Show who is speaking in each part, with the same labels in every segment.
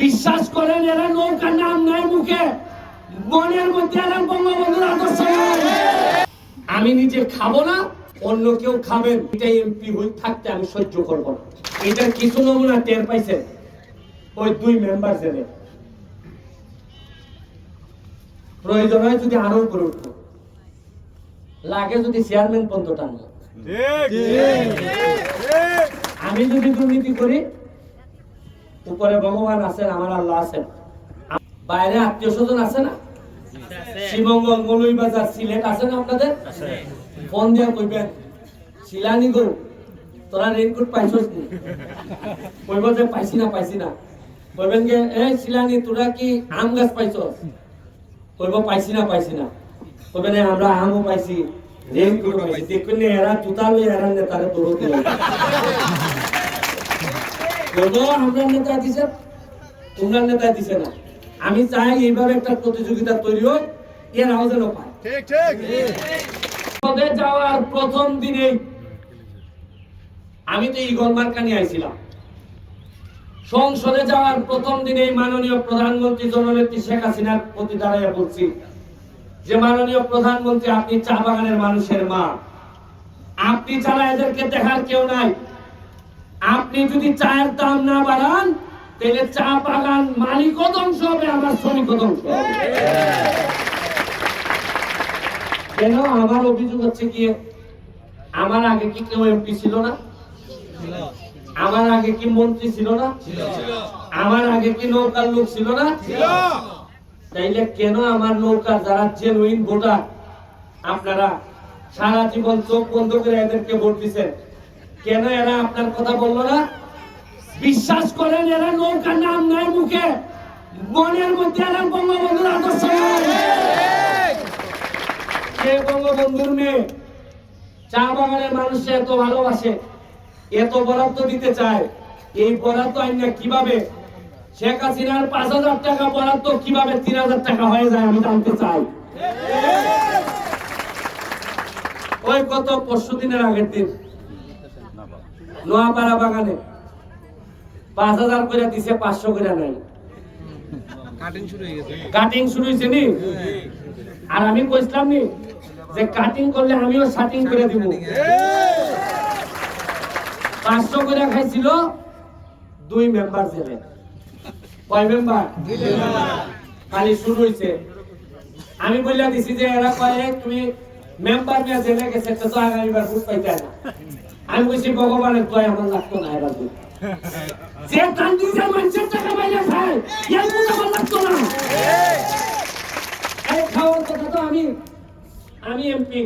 Speaker 1: বিশ্বাস করেন এরা নৌকার নাম নাই মুখে। মনের মধ্যে এরা বঙ্গবন্ধুর আদর্শ। আমি নিজে খাব না অন্য কেউ খাবেন। এটা এমপি হই থাকতে আমি সহ্য করব না। এটার কিছু নমুনা টের পাইছেন? ওই দুই মেম্বার জেলে। প্রয়োজন হয় যদি আরও করে উঠবো। লাগে যদি চেয়ারম্যান পর্যন্ত টানবো আমি যদি দুর্নীতি করি উপরে ভগবান আছেন আমার আল্লাহ আছেন। বাইরে আত্মীয় স্বজন আছে না? শিবঙ্গল মলুই বাজার সিলেট আছে না আপনাদের? ফোন দিয়া কইবেন শিলানি গো তোরা রেনকোট পাইছস নি? কইব যে পাইছি না পাইছি না। কইবেন যে এ শিলানি তোরা কি আম গাছ পাইছস? কইব পাইছি না পাইছি না। কইবেন আমরা আমও পাইছি রেনকোট পাইছি। দেখবেন না, এরা তুতালে এরা নেতারে দৌড়তে বলব আমরা নেতা দিছে তোমরা নেতা দিছে না। আমি চাই এইভাবে একটা প্রতিযোগিতা তৈরি হোক এরাও যেন পায়। পদে যাওয়ার প্রথম দিনে আমি তো ইগল মার্কা নিয়ে আইছিলাম। সংসদে যাওয়ার প্রথম দিনেই মাননীয় প্রধানমন্ত্রী জননেত্রী শেখ হাসিনার প্রতি দাঁড়াইয়া বলছি যে মাননীয় প্রধানমন্ত্রী আপনি চা বাগানের মানুষের মা। আপনি ছাড়া এদেরকে দেখার কেউ নাই। আপনি যদি চায়ের দাম না বাড়ান, তাহলে চা বাগান মালিকও ধ্বংস হবে আমার শ্রমিকও ধ্বংস কেন? আমার অভিযোগ হচ্ছে কি, আমার আগে কি কেউ এমপি ছিল না? আমার আগে কি মন্ত্রী ছিল না? আমার আগে কি নৌকার লোক ছিল না? তাইলে কেন আমার নৌকা যারা জেনুইন ভোটার আপনারা সারা জীবন চোখ বন্ধ করে এদেরকে ভোট দিচ্ছেন? কেন এরা আপনার কথা বলল না? বিশ্বাস করেন, এরা নৌকার নাম নাই মুখে। মনের মধ্যে এরা বঙ্গবন্ধুর আদর্শ। বঙ্গবন্ধুর মেয়ে? চা বাগানের মানুষ এত ভালোবাসে, এত বরাদ্দ দিতে চায়, এই বরাদ্দ আইনা কীভাবে? শেখ হাসিনার পাঁচ হাজার টাকা বরাদ্দ কীভাবে তিন হাজার টাকা হয়ে যায় আমি জানতে চাই। ওই গত পরশু দিনের আগের দিন নোয়াপাড়া বাগানে। পাঁচ হাজার করে দিছে পাঁচশো করে নাই।
Speaker 2: কাটিং শুরু হয়ে
Speaker 1: হয়েছে নি? আর আমি কইছিলাম নি যে কাটিং করলে আমিও শাটিং করে দিব। পাঁচশো করে খাইছিল দুই মেম্বার জেলে। কয় মেম্বার খালি শুরু হয়েছে আমি বললা দিছি যে এরা কয়ে তুমি মেম্বার নিয়ে জেলে গেছে তো তো আগামীবার ভোট পাইতে না। আমি বলছি ভগবানের দয় আমার লাগতো না এবার। যে কান্দিজের মানুষের টাকা বাইরে খায় এর আমার লাগতো না। খাওয়ার কথা তো আমি আমি এমপি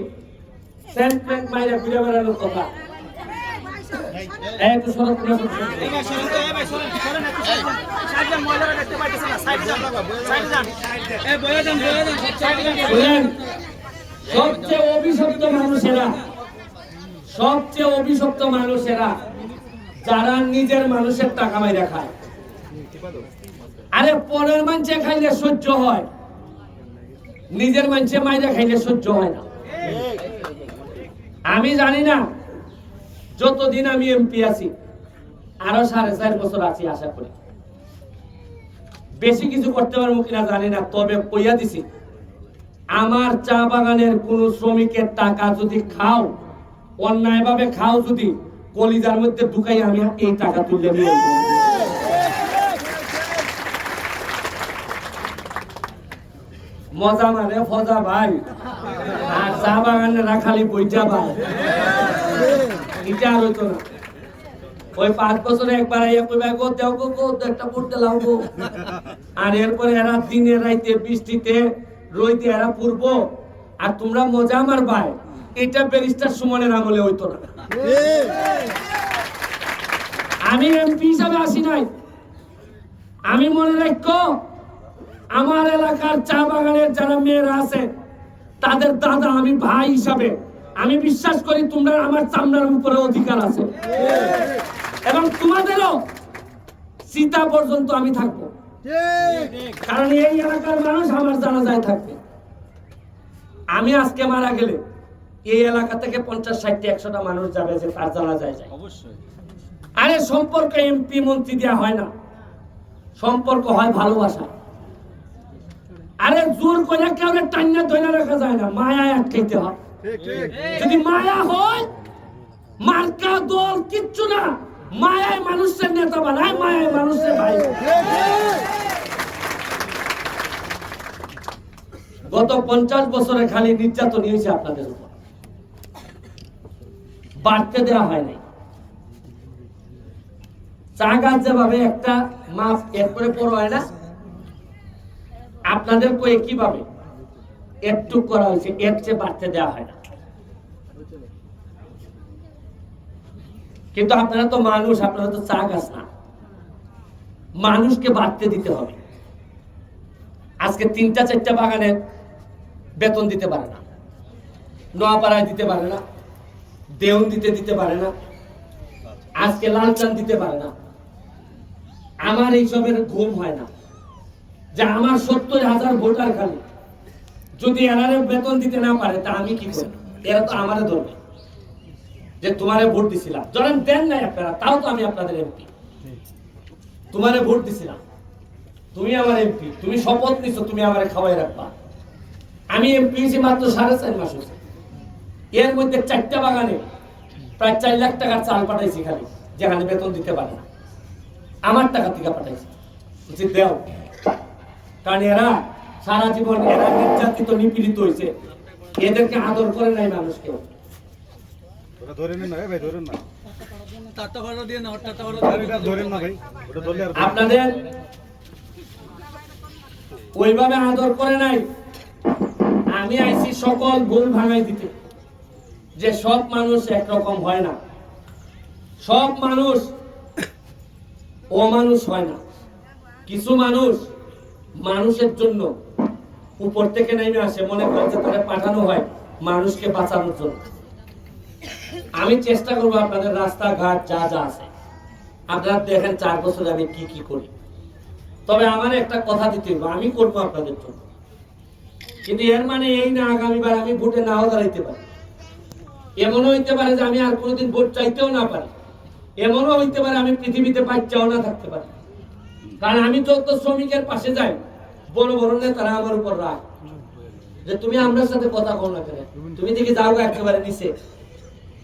Speaker 1: সেন্ট প্যান্ট মাইরা ফিরে বেড়ানোর কথা। সবচেয়ে অভিশপ্ত মানুষেরা সবচেয়ে অভিশপ্ত মানুষেরা যারা নিজের মানুষের টাকা মাইরা খায়। আরে পরের মানুষে খাইলে সহ্য হয়, নিজের মানুষে মাইরা খাইলে সহ্য হয় না। আমি জানি না, যতদিন আমি এমপি আছি, আরও সাড়ে চার বছর আছি আশা করি। বেশি কিছু করতে পারব কিনা জানি না, তবে কইয়া দিছি, আমার চা বাগানের কোন শ্রমিকের টাকা যদি খাও অন্যায় ভাবে খাও যদি, কলিজার মধ্যে ঢুকাই আমি এই টাকা তুলে মজা মানে ফজা ভাই। আর চা বাগানে রাখালি বইটা ভাই। এটা আর হইতো না। ওই পাঁচ বছরে একবার আইয়া গো, দেও গো গো একটা গো। আর এরপরে এরা দিনে রাইতে বৃষ্টিতে রইতে এরা পূর্ব। আর তোমরা মজা আমার ভাই এটা ব্যারিস্টার সুমনের আমলে হইতো না। আমি এমপি হিসাবে আসি নাই। আমি মনে রাখো, আমার এলাকার চা বাগানের যারা মেয়েরা আছে, তাদের দাদা আমি ভাই হিসাবে। আমি বিশ্বাস করি তোমরা আমার চামড়ার উপরে অধিকার আছে। এবং তোমাদেরও সীতা পর্যন্ত আমি থাকব। কারণ এই এলাকার মানুষ আমার জানাজায় থাকবে। আমি আজকে মারা গেলে এই এলাকা থেকে পঞ্চাশ ষাটটি একশোটা মানুষ যাবে যে তার জানাজায় যায়
Speaker 2: অবশ্যই।
Speaker 1: আরে সম্পর্কে এমপি মন্ত্রী দেওয়া হয় না। সম্পর্ক হয় ভালোবাসা আরে জোর করে কেউ টান্না ধরে রাখা যায় না মায়া আটকাইতে হয়। যদি মায়া হয় মার্কা দল কিচ্ছু না। মায়ায় মানুষের নেতা বানায় মায়ায় মানুষের ভাই। গত পঞ্চাশ বছরে খালি নির্যাতন হয়েছে আপনাদের উপর। বাড়তে দেওয়া হয় নাই। চা গাছ যেভাবে একটা মাছ এরপরে হয় না আপনাদের একটু করা হয়েছে, এর চেয়ে বাড়তে দেওয়া হয় না। কিন্তু আপনারা তো মানুষ, আপনারা তো চা গাছ না। মানুষকে বাড়তে দিতে হবে। আজকে তিনটা, চারটা বাগানের বেতন দিতে পারে না, নোয়াপাড়ায় দিতে পারে না। দেউন দিতে দিতে পারে না। আজকে লাল লালচান দিতে পারে না। আমার এইসবের ঘুম হয় না। যে আমার সত্তর হাজার ভোটার খালি। যদি এনারে বেতন দিতে না পারে, তা আমি কি করি এরা তো আমারে ধরবে। যে তোমারে ভোট দিছিলাম। ধরেন দেন নাই আপনারা, তাও তো আমি আপনাদের এমপি। তোমারে ভোট দিছিলাম। তুমি আমার এমপি। তুমি শপথ নিছো, তুমি আমারে খাওয়াই রাখবা। আমি এমপি হয়েছি মাত্র সাড়ে চার মাস হয়েছে। এর মধ্যে চারটা বাগানে প্রায় চার লাখ টাকার চাল পাঠাইছি খালি যেখানে বেতন দিতে পারে না। আমার টাকা থেকে পাঠাইছি। বলছি দেও। কারণ এরা সারা জীবন এরা নির্যাতিত নিপীড়িত হয়েছে এদেরকে আদর করে নাই মানুষ কেউ আপনাদের ওইভাবে আদর করে নাই। আমি আইছি সকল ভুল ভাঙাই দিতে। যে সব মানুষ একরকম হয় না। সব মানুষ অমানুষ হয় না। কিছু মানুষ মানুষের জন্য উপর থেকে নেমে আসে, মনে করে যে তারা পাঠানো হয় মানুষকে বাঁচানোর জন্য। আমি চেষ্টা করব আপনাদের রাস্তাঘাট যা যা আছে। আপনারা দেখেন চার বছরে আমি কি কি করি। তবে আমার একটা কথা দিতে হবে, আমি করব আপনাদের জন্য। কিন্তু এর মানে এই না আগামীবার আমি ভোটে নাও দাঁড়াইতে পারি। এমনও হইতে পারে যে আমি আর কোনোদিন ভোট চাইতেও না পারি। এমনও হইতে পারে আমি পৃথিবীতে বাচ্চাও না থাকতে পারি। কারণ আমি যত শ্রমিকের পাশে যাই, বড় বড় নেতারা আমার উপর রাগ। যে তুমি আমার সাথে কথা কও না কেন? তুমি দেখি যাও একেবারে নিচে।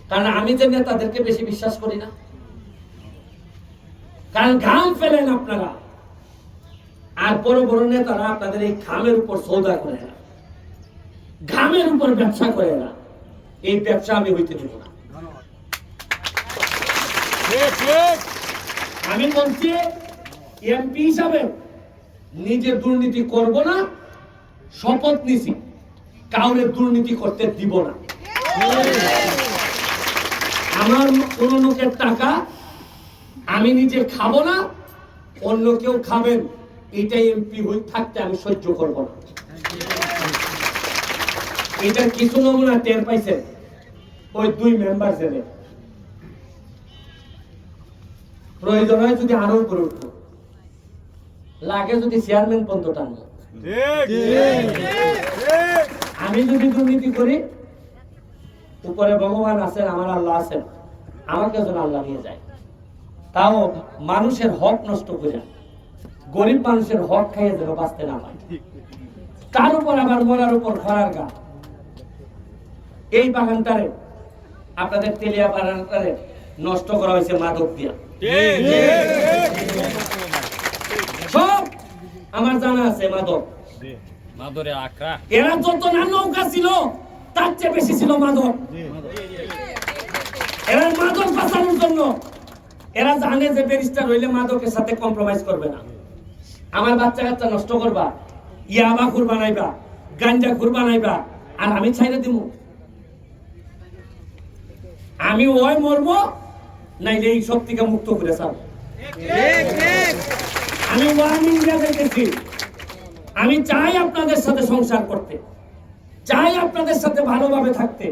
Speaker 1: কারণ আমি যে নেতাদেরকে বেশি বিশ্বাস করি না। কারণ ঘাম ফেলেন আপনারা। আর বড় বড় নেতারা আপনাদের এই ঘামের উপর সৌদা করে না। ঘামের উপর ব্যবসা করে না। এই ব্যবসা আমি হইতে দেব না। আমি বলছি এমপি হিসাবে নিজে দুর্নীতি করব না শপথ নিছি। কাউরে দুর্নীতি করতে দিব না। আমার কোন লোকের টাকা আমি নিজে খাব না অন্য কেউ খাবেন এটাই এমপি হই থাকতে আমি সহ্য করব না। এটার কিছু নমুনা টের পাইছেন? ওই দুই মেম্বার জেলে। প্রয়োজন হয় যদি আরও করে উঠবো। লাগে যদি চেয়ারম্যান পর্যন্ত টানবো। আমি যদি দুর্নীতি করি উপরে ভগবান আছেন আমার আল্লাহ আছেন আমাকে যেন আল্লাহ নিয়ে যায়। তাও মানুষের হক নষ্ট করে গরিব মানুষের হক খাইয়ে যেন বাঁচতে না পারে তার উপর আবার মরার উপর খরার গা। এই বাগানটারে আপনাদের তেলিয়া বাগানটারে নষ্ট করা হয়েছে মাদক দিয়া। সব আমার জানা আছে মাদক।
Speaker 3: মাদরে
Speaker 1: এরা যত না নৌকা ছিল তার চেয়ে বেশি ছিল মাদক। এরা মাদক বাঁচানোর জন্য এরা জানে যে ব্যারিস্টার হইলে মাদকের সাথে কম্প্রোমাইজ করবে না। আমার বাচ্চা কাচ্চা নষ্ট করবা ইয়াবা খুর বানাইবা গাঞ্জা খুর বানাইবা আর আমি ছাইরে দিব আমি ওই মরবো, নাইলে এই থেকে মুক্ত করে ছাড়বো। আমি দিয়ে দেখেছি আমি চাই আপনাদের সাথে সংসার করতে। চাই আপনাদের সাথে ভালোভাবে থাকতে।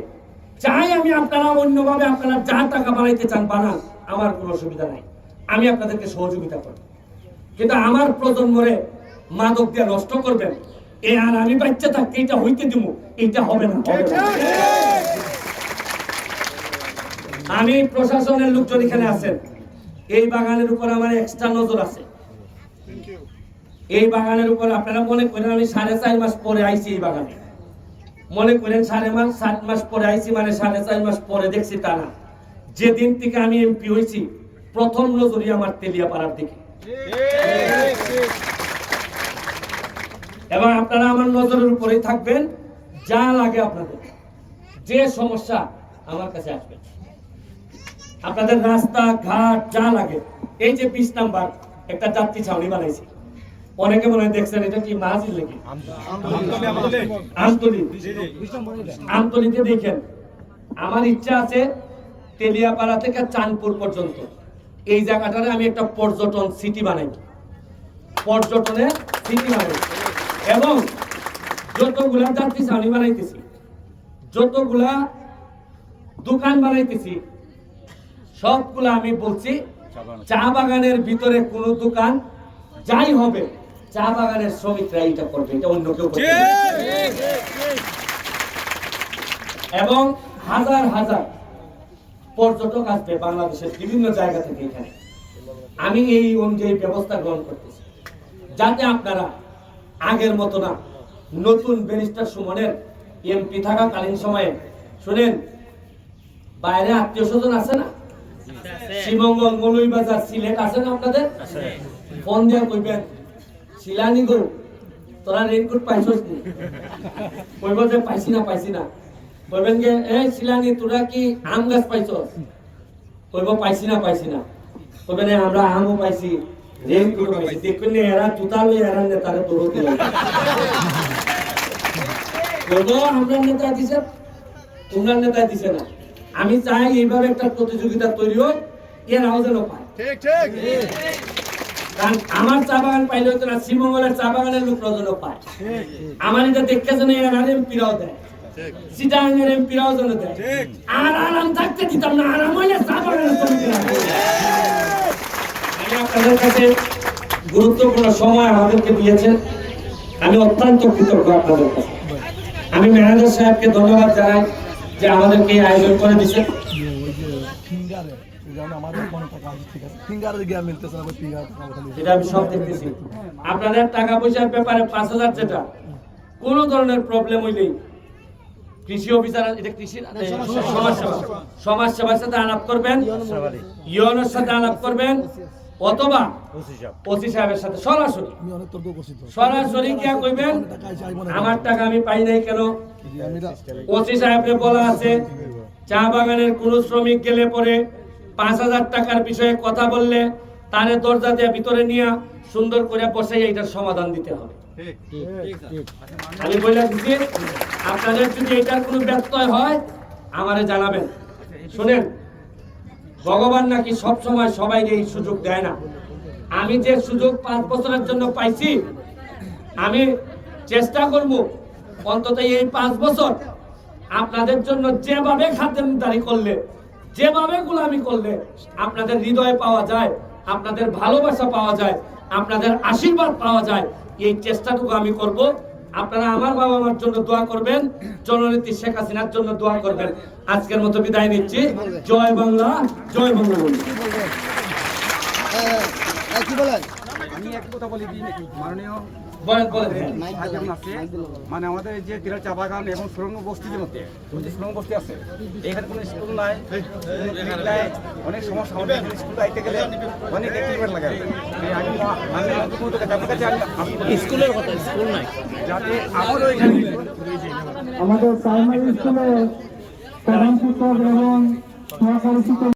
Speaker 1: চাই আমি আপনারা অন্যভাবে আপনারা যা টাকা বাড়াইতে চান বানান আমার কোনো অসুবিধা নাই। আমি আপনাদেরকে সহযোগিতা করব কিন্তু আমার প্রজন্মরে মাদক দিয়ে নষ্ট করবেন, এ আর আমি বাচ্চা থাকতে এটা হইতে দিব, এটা হবে না। আমি প্রশাসনের লোকজন এখানে আছেন এই বাগানের উপর আমার এক্সট্রা নজর আছে। এই বাগানের উপর আপনারা মনে করেন আমি সাড়ে চার মাস পরে আইছি এই বাগানে। মনে করেন সাড়ে মাস সাত মাস পরে আইছি মানে সাড়ে চার মাস পরে দেখছি তা না। যেদিন থেকে আমি এমপি হয়েছি প্রথম নজরই আমার তেলিয়াপাড়ার দিকে। এবং আপনারা আমার নজরের উপরেই থাকবেন যা লাগে আপনাদের। যে সমস্যা আমার কাছে আসবেন আপনাদের রাস্তা ঘাট যা লাগে। এই যে বিশ নাম্বার একটা যাত্রী ছাউনি বানাইছি। অনেকে মনে হয় দেখছেন এটা কি মাহাজির লেগে
Speaker 4: আমতলি,
Speaker 1: দেখেন। আমার ইচ্ছা আছে তেলিয়াপাড়া থেকে চাঁদপুর পর্যন্ত। এই জায়গাটারে আমি একটা পর্যটন সিটি বানাই। পর্যটনের সিটি বানাই। এবং যতগুলা যাত্রী ছাউনি বানাইতেছি যতগুলা দোকান বানাইতেছি সবগুলা আমি বলছি চা বাগানের ভিতরে কোনো দোকান যাই হবে চা বাগানের শ্রমিকরা এটা করবে এটা অন্য কেউ এবং হাজার হাজার পর্যটক আসবে বাংলাদেশের বিভিন্ন জায়গা থেকে এখানে। আমি এই অনুযায়ী ব্যবস্থা গ্রহণ করতেছি। যাতে আপনারা আগের মতো না নতুন ব্যারিস্টার সুমনের এমপি থাকাকালীন সময়ে শুনেন বাইরে আত্মীয় স্বজন আছে না? শ্রীমঙ্গল মৌলভীবাজার সিলেট আছে না আপনাদের? ফোন দিয়া কইবেন শিলানি গো তোরা রেনকোট পাইছস নি? কইব যে পাইছি না পাইছি না। কইবেন যে এই শিলানি তোরা কি আম গাছ পাইছস? কইব পাইছি না পাইছি না। কইবেন আমরা আমও পাইছি রেনকোট পাইছি। দেখবেন না এরা জুতা লই এরা নেতারে তোর দিল কইব আমরা নেতা দিছে তোমরা নেতা দিছে না। আমি চাই এইভাবে একটা প্রতিযোগিতা তৈরি হোক পায় কারণ আমার চা বাগান পাইলে হতো না শ্রীমঙ্গলের চা বাগানের লোকরাও যেন পায়। আমার এটা দেখতে যেন এর আর এমপিরাও দেয়। সিটাঙ্গের এমপিরাও যেন দেয়। আর আরাম থাকতে দিতাম না আরাম হইলে চা বাগানের আমি আপনাদের কাছে গুরুত্বপূর্ণ সময় আমাদেরকে দিয়েছেন। আমি অত্যন্ত কৃতজ্ঞ আপনাদের কাছে। আমি ম্যানেজার সাহেবকে ধন্যবাদ জানাই যে আমাদেরকে এই আয়োজন করে দিচ্ছেন
Speaker 2: ফিঙ্গারে যেমন আমাদের কোনো টাকা আছে ঠিক আছে? ফিঙ্গারে গিয়ে মিলতেছে না ফিঙ্গার
Speaker 1: এটা আমি সব দেখতেছি। আপনাদের টাকা পয়সার ব্যাপারে পাঁচ হাজার যেটা কোন ধরনের প্রবলেম হইলেই কৃষি অফিসার এটা কৃষি সমাজ সেবা সমাজ সেবার সাথে আলাপ করবেন ইউনের সাথে আলাপ করবেন অথবা ওসি সাহেবের সাথে সরাসরি।
Speaker 2: আমি অনেক তর্ক করছি তো।
Speaker 1: সরাসরি গিয়া কইবেন আমার টাকা আমি পাই নাই কেন? ওসি সাহেবকে বলা আছে চা বাগানের কোন শ্রমিক গেলে পরে পাঁচ হাজার টাকার বিষয়ে কথা বললে তারে দরজা দিয়ে ভিতরে নিয়ে সুন্দর করে বসে এইটার সমাধান দিতে হবে। আমি বলে দিচ্ছি আপনাদের যদি এটার কোনো ব্যত্যয় হয় আমারে জানাবেন। শুনেন ভগবান নাকি সব সময় সবাইকে এই সুযোগ দেয় না। আমি যে সুযোগ পাঁচ বছরের জন্য পাইছি আমি চেষ্টা করব অন্তত এই পাঁচ বছর আপনাদের জন্য যেভাবে খাদ্যদারি করলে যেভাবে গোলামি করলে আপনাদের হৃদয় পাওয়া যায় আপনাদের ভালোবাসা পাওয়া যায় আপনাদের আশীর্বাদ পাওয়া যায় এই চেষ্টাটুকু আমি করব। আপনারা আমার বাবা মার জন্য দোয়া করবেন জননীতি শেখ হাসিনার জন্য দোয়া করবেন। আজকের মতো বিদায় নিচ্ছি। জয় বাংলা জয় বঙ্গবন্ধু।
Speaker 2: কি বলেন?
Speaker 5: আমি এক কথা বলি দিই মাননীয় মানে আমাদের যে তিরা চা বাগান এবং সুরঙ্গ বস্তির মধ্যে সুরঙ্গ বস্তি আছে এখানে কোনো স্কুল নাই অনেক সমস্যা আমাদের স্কুল আইতে গেলে অনেক এক্টিভেট লাগে।
Speaker 3: স্কুলের কথা স্কুল নাই।
Speaker 5: যাতে আমারও এখানে
Speaker 6: আমাদের প্রাইমারি স্কুলে প্রধান শিক্ষক এবং সহকারী শিক্ষক